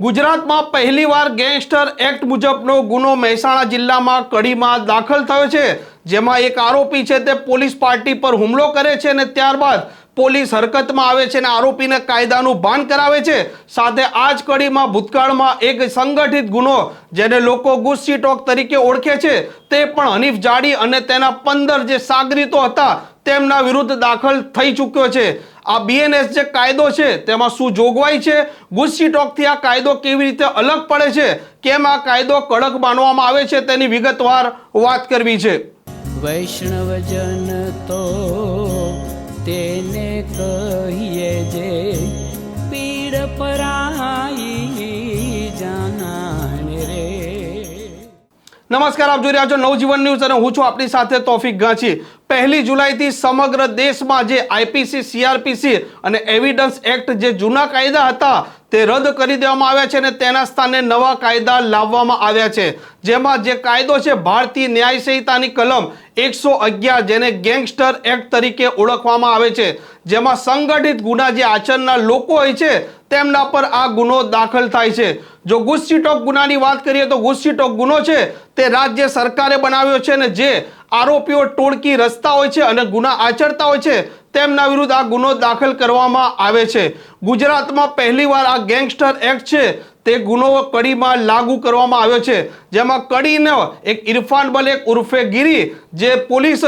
ગુજરાતમાં પહેલીવાર gangster act મુજબનો ગુનો મહેસાણા જિલ્લામાં કડીમાં દાખલ થયો છે. જેમાં એક આરોપી છે તે પોલીસ પાર્ટી પર હુમલો કરે છે અને ત્યારબાદ પોલીસ હરકતમાં આવે છે અને આરોપીને કાયદાનું ભાન કરાવે છે. સાથે આ જ કડીમાં ભૂતકાળમાં એક સંગઠિત ગુનો જેને લોકો ગુસ્સી ટોક તરીકે ઓળખે છે તે પણ હનીફ જાડી અને તેના પંદર જે સાગરીતો હતા તેમના વિરુદ્ધ દાખલ થઈ ચૂક્યો છે. આ બીએનએસ જે કાયદો છે, તેમાં શું જોગવાઈ છે? ગુસ્સી ટોકથી આ કાયદો કેવી રીતે અલગ પડે છે? કેમ આ કાયદો કડક માનવામાં આવે છે? તેની વિગતવાર વાત કરવી છે. વૈષ્ણવજન તો તેને કહીએ જે પીડ પરાઈ નમસ્કાર, આપ જોઈ રહ્યા છો નવજીવન ન્યૂઝ અને હું છું આપની સાથે તોફિક ગાંચી. પહેલી જુલાઈથી સમગ્ર દેશમાં જે આઈપીસી, સીઆરપીસી અને એવિડન્સ એક્ટ જે જૂના કાયદા હતા તે રદ કરી દેવામાં આવ્યા છે અને તેના સ્થાને નવા કાયદા લાવવામાં આવ્યા છે. જેમાં જે કાયદો છે, ભારતીય ન્યાય સંહિતાની કલમ એકસો અગિયાર જેને ગેંગસ્ટર એક્ટ તરીકે ઓળખવામાં આવે છે, જેમાં સંગઠિત ગુના જે આચરનાર લોકો હોય છે, તેમના પર આ ગુનો દાખલ થાય છે. જો ગુસ્સીટોક ગુનાની વાત કરીએ તો ગુસ્સીટોક ગુનો છે, તે રાજ્ય સરકારે બનાવ્યો છે અને જે આરોપીઓ ટોળકી રસ્તા હોય છે અને ગુના આચરતા હોય છે, તેમના વિરુદ્ધ આ ગુનો દાખલ કરવામાં આવે છે. ગુજરાતમાં પહેલીવાર આ ગેંગસ્ટર એક્ટ છે તે ગુનો કડીમાં લાગુ કરવામાં આવ્યો છે. જેમાં કડીનો એક ઇરફાન બલેક ઉર્ફે ગીરી, જે પોલીસ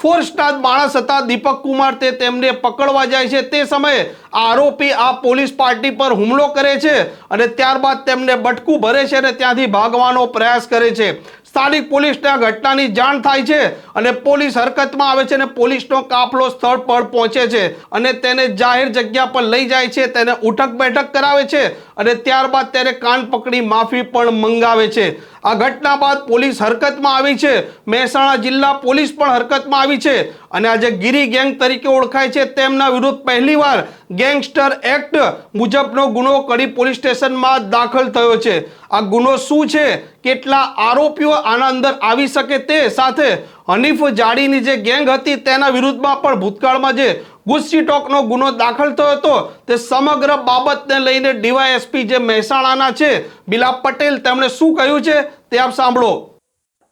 ફોર સ્ટાર માણસ હતા, દીપક કુમાર તે તેમને પકડવા જાય છે. તે સમયે આરોપી આ પોલીસ પાર્ટી પર હુમલો કરે છે અને ત્યારબાદ તેમને બટકું ભરે છે અને ત્યાંથી ભાગવાનો પ્રયાસ કરે છે. સ્થાનિક પોલીસને આ ઘટનાની જાણ થાય છે અને પોલીસ હરકતમાં આવે છે અને પોલીસનો કાફલો સ્થળ પર પહોંચે છે અને તેને જાહેર જગ્યા પર લઈ જાય છે, તેને ઉઠક બેઠક કરાવે છે અને ત્યારબાદ તેને કાન પકડી માફી પણ મંગાવે છે. આ ઘટના બાદ પોલીસ હરકતમાં આવી છે. મહેસાણા જિલ્લા પોલીસ પણ હરકતમાં આવી છે અને આજે ગીરી ગેંગ તરીકે ઓળખાય છે તેમના વિરુદ્ધ પહેલીવાર ગેંગસ્ટર એક્ટ મુજબનો ગુનો કડી પોલીસ સ્ટેશનમાં દાખલ થયો છે. આ ગુનો શું છે? કેટલા આરોપીઓ આના અંદર આવી શકે તે સાથે હનીફ જાડીની જે ગેંગ હતી તેના વિરુદ્ધમાં પણ ભૂતકાળમાં જે ગુસ્સી ટોકનો ગુનો દાખલ થયો હતો. તે સમગ્ર બાબતને લઈને ડીવાયએસપી જે મહેસાણાના છે બિલાપ પટેલ, તેમણે શું કહ્યું છે તે આપ સાંભળો.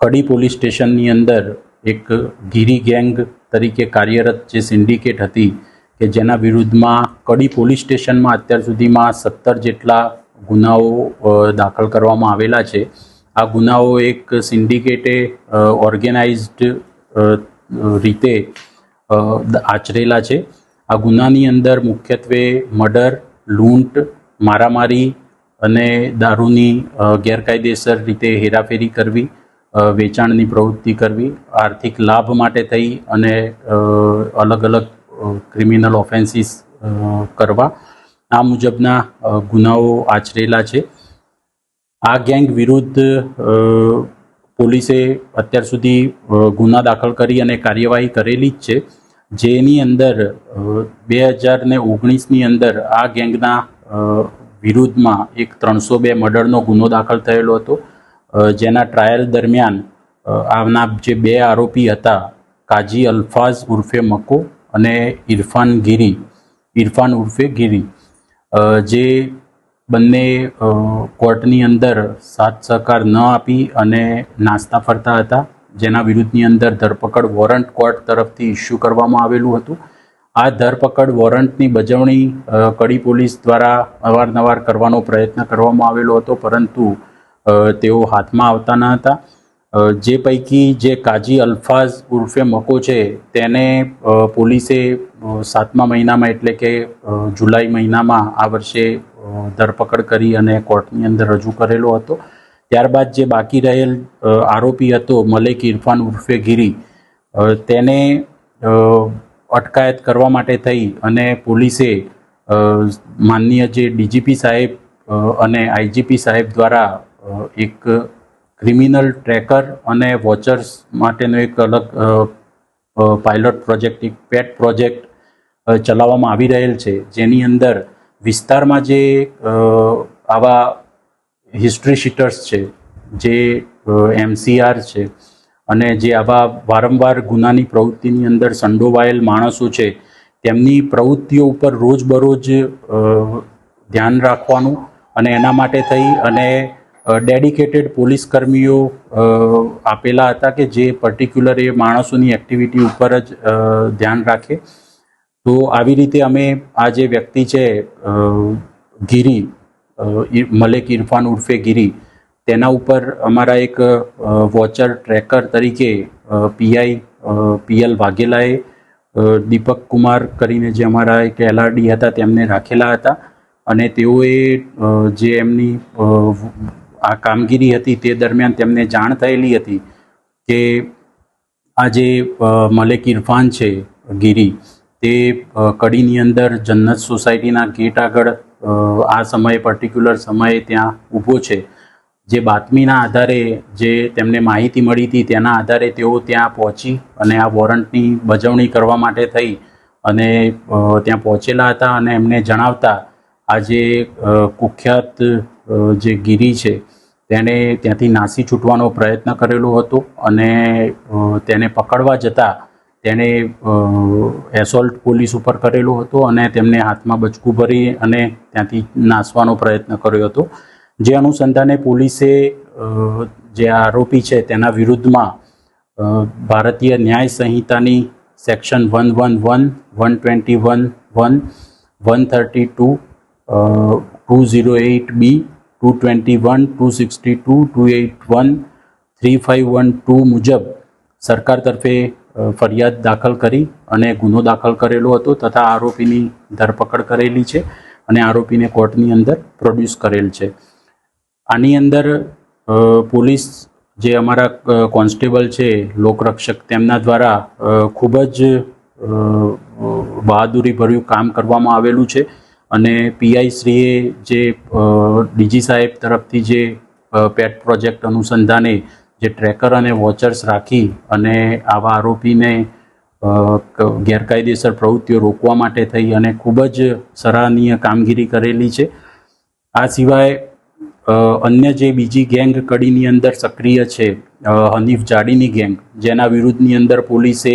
કડી પોલીસ સ્ટેશનની અંદર એક ગીરી ગેંગ તરીકે કાર્યરત જે સિન્ડિકેટ હતી કે જેના વિરુદ્ધમાં કડી પોલીસ સ્ટેશનમાં અત્યાર સુધીમાં સત્તર જેટલા ગુનાઓ દાખલ કરવામાં આવેલા છે. આ ગુનાઓ એક સિન્ડિકેટે ઓર્ગેનાઇઝડ રીતે આચરેલા છે. આ ગુનાની અંદર મુખ્યત્વે મર્ડર, લૂંટ, મારામારી અને દારૂની ગેરકાયદેસર રીતે હેરાફેરી કરવી વેચાણની પ્રવૃત્તિ કરવી, આર્થિક લાભ માટે થઈ અને અલગ અલગ ક્રિમિનલ ઓફેન્સીસ કરવા. આ મુજબના ગુનાઓ આચરેલા છે. આ ગેંગ વિરુદ્ધ પોલીસે અત્યાર સુધી ગુના દાખલ કરી અને કાર્યવાહી કરેલી જ છે. જેની અંદર બે હજાર ને ઓગણીસની અંદર આ ગેંગના વિરુદ્ધમાં એક ત્રણસો બે મર્ડરનો ગુનો દાખલ થયેલો હતો. જેના ટ્રાયલ દરમિયાન આના જે બે આરોપી હતા, કાજી અલ્ફાઝ ઉર્ફે મકો અને ઇરફાન ગીરી, ઇરફાન ઉર્ફે ગીરી જે બંને કોર્ટની અંદર સાથ સહકાર ન આપી અને નાસ્તા ફરતા હતા. જેના વિરુદ્ધની અંદર ધરપકડ વોરંટ કોર્ટ તરફથી ઇસ્યુ કરવામાં આવેલું હતું. આ ધરપકડ વોરંટની બજવણી કડી પોલીસ દ્વારા અવારનવાર કરવાનો પ્રયત્ન કરવામાં આવેલો હતો, પરંતુ તેઓ હાથમાં આવતા ન હતા. જે પૈકી જે કાજી અલ્ફાઝ ઉર્ફે મકો છે, તેને પોલીસે સાતમા મહિનામાં એટલે કે જુલાઈ મહિનામાં આ વર્ષે ધરપકડ કરી અને કોર્ટની અંદર રજૂ કરેલો હતો. ત્યારબાદ જે બાકી રહેલ આરોપી હતો મલેક ઇરફાન ઉર્ફે ગીરી તેને અટકાયત કરવા માટે થઈ અને પોલીસે માનનીય જે ડીજીપી સાહેબ અને આઈજીપી સાહેબ દ્વારા એક ક્રિમિનલ ટ્રેકર અને વોચર્સ માટેનો એક અલગ પાયલોટ પ્રોજેક્ટ, એક પેટ પ્રોજેક્ટ ચલાવવામાં આવી રહેલ છે. જેની અંદર વિસ્તારમાં જે આવા હિસ્ટ્રી શીટર્સ છે, જે એમસીઆર છે, અને જે આવા વારંવાર ગુનાની પ્રવૃત્તિની અંદર સંડોવાયેલ માણસો છે, તેમની પ્રવૃત્તિઓ ઉપર રોજબરોજ ધ્યાન રાખવાનું અને એના માટે થઈ અને ડેડિકેટેડ પોલીસ કર્મીઓ આપેલા હતા કે જે પર્ટિક્યુલર એ માણસોની એક્ટિવિટી ઉપર જ ધ્યાન રાખે. તો આવી રીતે અમે આ જે વ્યક્તિ છે ગીરી મલેક ઇરફાન ઉર્ફે ગીરી, તેના ઉપર અમારા એક વોચર ટ્રેકર તરીકે પીઆઈ પીએલ વાઘેલાએ દીપક કુમાર કરીને જે અમારા એક એલઆરડી હતા તેમને રાખેલા હતા અને તેઓએ જે એમની આ કામગીરી હતી તે દરમિયાન તેમને જાણ થયેલી હતી કે આ જે મલેક ઇરફાન છે, ગીરી તે કડીની અંદર જન્નત સોસાયટીના ગેટ આગળ આ સમયે પર્ટિક્યુલર સમયે ત્યાં ઊભો છે. જે બાતમીના આધારે જે તેમને માહિતી મળી હતી તેના આધારે તેઓ ત્યાં પહોંચી અને આ વોરંટની બજવણી કરવા માટે થઈ અને ત્યાં પહોંચેલા હતા અને એમને જણાવતા, આ જે કુખ્યાત જે ગીરી છે, તેણે ત્યાંથી નાસી છૂટવાનો પ્રયત્ન કરેલો હતો અને તેને પકડવા જતાં તેણે એસોલ્ટ પોલીસ ઉપર કરેલો હતો અને તેમને હાથમાં બચકું ભરી અને ત્યાંથી નાસવાનો પ્રયત્ન કર્યો હતો. જે અનુસંધાને પોલીસે જે આરોપી છે તેના વિરુદ્ધમાં ભારતીય ન્યાય સંહિતાની section one one one one twenty one one one thirty two two zero eight B two twenty one two sixty two two eight one three five one two મુજબ સરકાર તરફે ફરિયાદ દાખલ કરી અને ગુનો દાખલ કરેલો હતો તથા આરોપીની ધરપકડ કરેલી છે અને આરોપીને કોર્ટની અંદર પ્રોડ્યુસ કરેલ છે. આની અંદર પોલીસ જે અમારા કોન્સ્ટેબલ છે, લોકરક્ષક, તેમના દ્વારા ખૂબ જ બહાદુરીભર્યું કામ કરવામાં આવેલું છે અને પીઆઈ શ્રીએ જે ડીજી સાહેબ તરફથી જે પેટ પ્રોજેક્ટ અનુસંધાને જે ટ્રેકર અને વોચર્સ રાખી અને આવા આરોપીને ગેરકાયદેસર પ્રવૃત્તિઓ રોકવા માટે થઈ અને ખૂબ જ સરાહનીય કામગીરી કરેલી છે. આ સિવાય અન્ય જે બીજી ગેંગ કડીની અંદર સક્રિય છે હનીફ જાડીની ગેંગ, જેના વિરુદ્ધની અંદર પોલીસે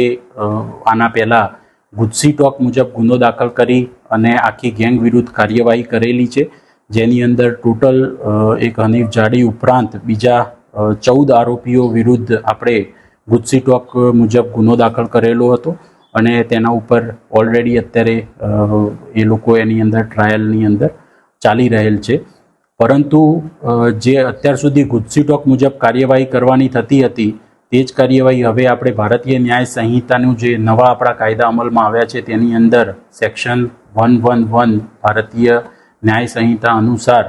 આના પહેલાં ગુજસી ટોક મુજબ ગુનો દાખલ કરી અને આખી ગેંગ વિરુદ્ધ કાર્યવાહી કરેલી છે. જેની અંદર ટોટલ એક હનીફ જાડી ઉપરાંત બીજા ચૌદ આરોપીઓ વિરુદ્ધ આપણે ગુજસી ટોક મુજબ ગુનો દાખલ કરેલો હતો અને તેના ઉપર ઓલરેડી અત્યારે એ લોકો એની અંદર ટ્રાયલની અંદર ચાલી રહેલ છે. પરંતુ જે અત્યાર સુધી ગુજસી ટોક મુજબ કાર્યવાહી કરવાની થતી હતી, તે જ કાર્યવાહી હવે આપણે ભારતીય ન્યાય સંહિતાનું જે નવા આપણા કાયદા અમલમાં આવ્યા છે, તેની અંદર સેક્શન વન વન વન ભારતીય ન્યાય સંહિતા અનુસાર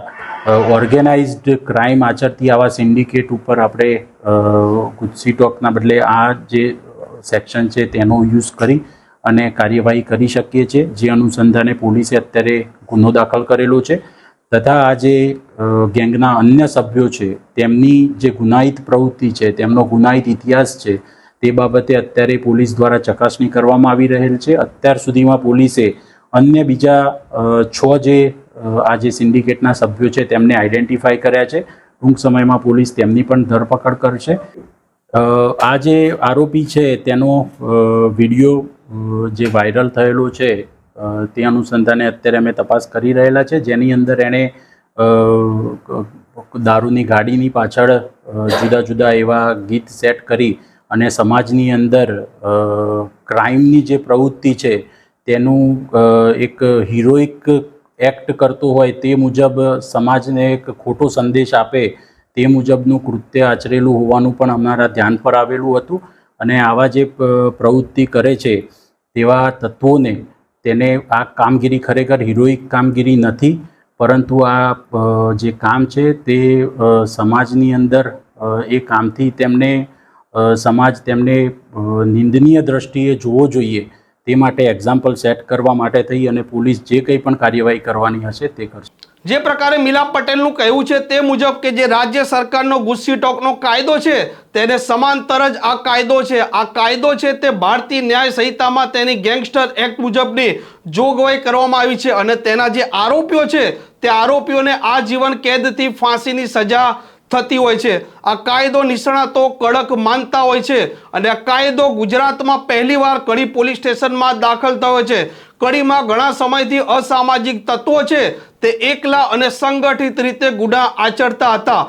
ઓર્ગેનાઇઝડ ક્રાઇમ આચરતી આવા સિન્ડિકેટ ઉપર આપણે ગુજસી ટોકના બદલે આ જે સેક્શન છે તેનો યુઝ કરી અને કાર્યવાહી કરી શકીએ છીએ, જે અનુસંધાને પોલીસે અત્યારે ગુનો દાખલ કરેલો છે. તથા આ જે ગેંગના અન્ય સભ્યો છે, તેમની જે ગુનાહિત પ્રવૃત્તિ છે, તેમનો ગુનાહિત ઇતિહાસ છે, તે બાબતે અત્યારે પોલીસ દ્વારા ચકાસણી કરવામાં આવી રહેલ છે. અત્યાર સુધીમાં પોલીસે અન્ય બીજા છ જે આ જે સિન્ડિકેટના સભ્યો છે તેમને આઈડેન્ટિફાય કર્યા છે. ટૂંક સમયમાં પોલીસ તેમની પણ ધરપકડ કરશે. આ જે આરોપી છે તેનો વીડિયો જે વાયરલ થયેલો છે તે અનુસંધાને અત્યારે અમે તપાસ કરી રહેલા છે. જેની અંદર એણે દારૂની ગાડીની પાછળ જુદા જુદા એવા ગીત સેટ કરી અને સમાજની અંદર ક્રાઇમની જે પ્રવૃત્તિ છે તેનું એક હિરોઇક એક્ટ કરતો હોય તે મુજબ સમાજને એક ખોટો સંદેશ આપે તે મુજબનું કૃત્ય આચરેલું હોવાનું પણ અમારા ધ્યાન પર આવેલું હતું અને આવા જે પ્રવૃત્તિ કરે છે તેવા તત્વોને તેને આ કામગીરી ખરેખર હિરોઈક કામગીરી નથી, પરંતુ આ જે કામ છે તે સમાજની અંદર એ કામથી તેમને સમાજ તેમને નિંદનીય દ્રષ્ટિએ જોવો જોઈએ. તે માટે એક્ઝામ્પલ સેટ કરવા માટે થઈ અને પોલીસ જે કંઈ પણ કાર્યવાહી કરવાની હશે તે કરશે. જે પ્રકારે મિલાપ પટેલનું કહેવું છે તે મુજબ કે જે રાજ્ય સરકારનો ગુસ્સી ટોકનો કાયદો છે તેને સમાંતર જ આ કાયદો છે. આ કાયદો છે તે ભારતીય ન્યાય સંહિતામાં તેની ગેંગસ્ટર એક્ટ મુજબની જોગવાઈ કરવામાં આવી છે અને તેના જે આરોપીઓ છે તે આરોપીઓને આજીવન કેદથી ફાંસીની સજા થતી હોય છે. આ કાયદો નિષ્ણાતો કડક માનતા હોય છે અને આ કાયદો ગુજરાતમાં પહેલીવાર કડી પોલીસ સ્ટેશનમાં દાખલ થયો છે. કડીમાં ઘણા સમયથી અસામાજિક તત્વો છે. તે એકલા અને સંગઠિત રીતે ગુના આચરતા હતા.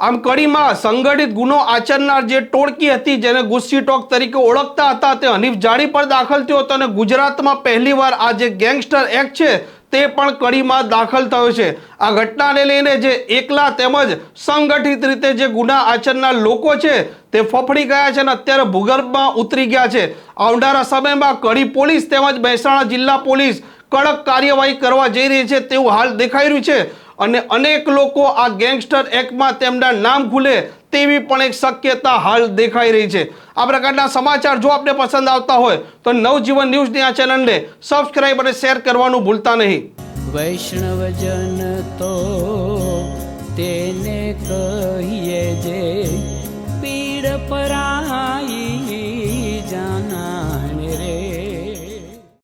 આમ કડીમાં સંગઠિત ગુનો આચરનાર જે ટોળકી હતી જેને ગુસ્સી ટોક તરીકે ઓળખતા હતા તે હનીફ જાડી પર દાખલ થયો હતો અને ગુજરાતમાં પહેલીવાર આ જે ગેંગસ્ટર એક્ટ છે તે પણ કડીમાં દાખલ થયો છે. આ ઘટનાને લઈને જે એકલા તેમજ સંગઠિત રીતે જે ગુના આચરનાર લોકો છે, તે ફફડી ગયા છે અને અત્યારે ભૂગર્ભમાં ઉતરી ગયા છે. આવનારા સમયમાં કડી પોલીસ તેમજ મહેસાણા જિલ્લા પોલીસ કડક કાર્યવાહી કરવા જઈ રહી છે તેવું હાલ દેખાઈ રહ્યું છે. અને અનેક લોકો આ ગેંગસ્ટર એક્ટમાં તેમના નામ ખુલે તેવી પણ એક શક્યતા હાલ દેખાઈ રહી છે. આ પ્રકારના સમાચાર જો આપને પસંદ આવતા હોય તો નવજીવન ન્યૂઝની આ ચેનલને સબસ્ક્રાઇબ અને શેર કરવાનું ભૂલતા નહીં. વૈષ્ણવજન તો તેને કહીએ